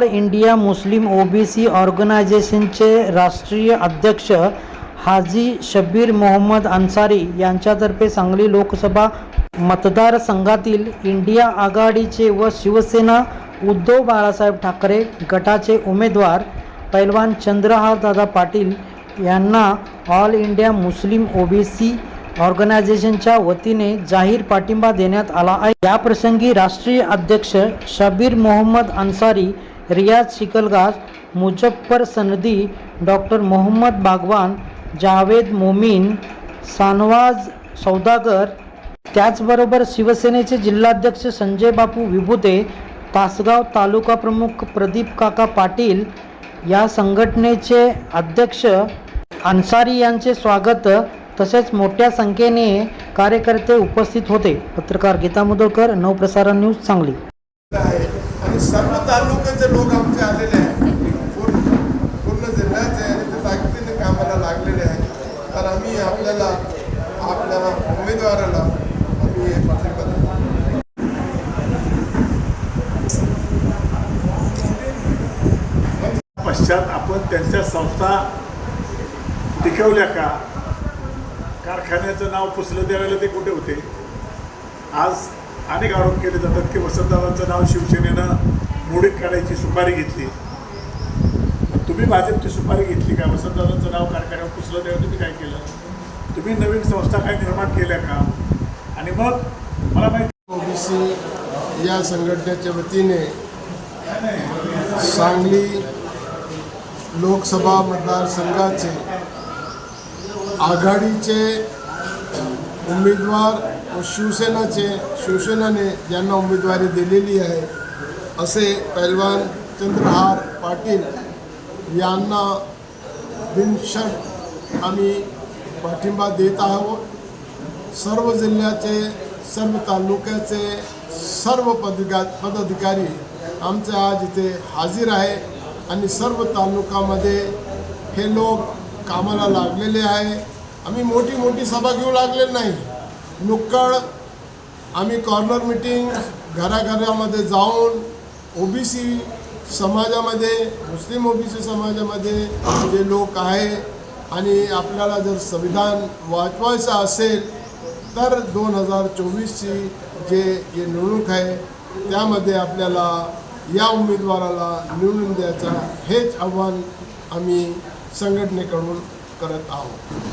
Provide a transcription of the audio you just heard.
India Muslim OBC ऑर्गनायझेशनचे राष्ट्रीय अध्यक्ष हाजी शब्बीर मोहम्मद अन्सारी यांच्यातर्फे सांगली लोकसभा मतदारसंघातील इंडिया आघाडीचे व शिवसेना उद्धव बाळासाहेब ठाकरे गटाचे उमेदवार पैलवान चंद्रहारदादा पाटील यांना ऑल इंडिया मुस्लिम ओबीसी ऑर्गनायझेशनच्या वतीने जाहीर पाठिंबा देण्यात आला आहे. याप्रसंगी राष्ट्रीय अध्यक्ष शबीर मोहम्मद अन्सारी रियाज शिकलगाज मुजफ्फर सनदी डॉक्टर मोहम्मद बागवान जावेद मोमीन सानवाज सौदागर त्याचबरोबर शिवसेनेचे जिल्हाध्यक्ष संजय बापू विभुते तासगाव तालुका प्रमुख प्रदीप काका पाटील या संघटनेचे अध्यक्ष अन्सारी यांचे स्वागत तसेच मोठ्या संख्येने कार्यकर्ते उपस्थित होते. पत्रकार गीता मुदळकर नवप्रसारण न्यूज सांगली. आणि सर्व तालुक्याचे लोक आमचे आलेले आहेत. पूर्ण पूर्ण जिल्ह्याचे आणि ते ताकदीने कामाला लागलेले आहेत. तर आम्ही आपल्याला आपल्या उमेदवाराला आम्ही हे पश्चात आपण त्यांच्या संस्था टिकवल्या का? कारखान्याचं नाव पुसलं त्यावेळेला ते कुठे होते? आज अनेक आरोप केले जातात की वसंतदादांचं नाव शिवसेनेनं मोडीत काढायची सुपारी घेतली. तुम्ही भाजपची सुपारी घेतली का? वसंतदादांचं नाव कारखान्यावर पुसलं तेव्हा तुम्ही काय केलं? तुम्ही नवीन संस्था काय निर्माण केल्या का? आणि मग मला माहिती ओबीसी या संघटनेच्या वतीने सांगली लोकसभा मतदारसंघाचे आघाडीचे उमेदवार शिवसेनाचे शिवसेनाने ज्यांना उमेदवारी दिलेली आहे असे पैलवान चंद्रहार पाटील यांना बिनशर्त आम्ही पाठिंबा देत आहोत. सर्व जिल्ह्याचे सर्व तालुक्याचे सर्व पदगा पदाधिकारी आमचे आज इथे हाजीर आहे आणि सर्व तालुकामध्ये हे लोक कामाला लागलेले आहे. आम्ही मोठी मोठी सभा घेऊ लागले नाही. नुक्कड. आम्ही कॉर्नर मिटिंग घराघरामध्ये जाऊन ओबीसी समाजामध्ये मुस्लिम ओबीसी समाजामध्ये जे लोक आहे आणि आपल्याला जर संविधान वाचवायचं असेल तर दोन हजार चोवीसची जे जे निवडणूक आहे त्यामध्ये आपल्याला या उमेदवाराला निवडून द्यायचा हेच आव्हान आम्ही संघटनेकडून करत आहोत.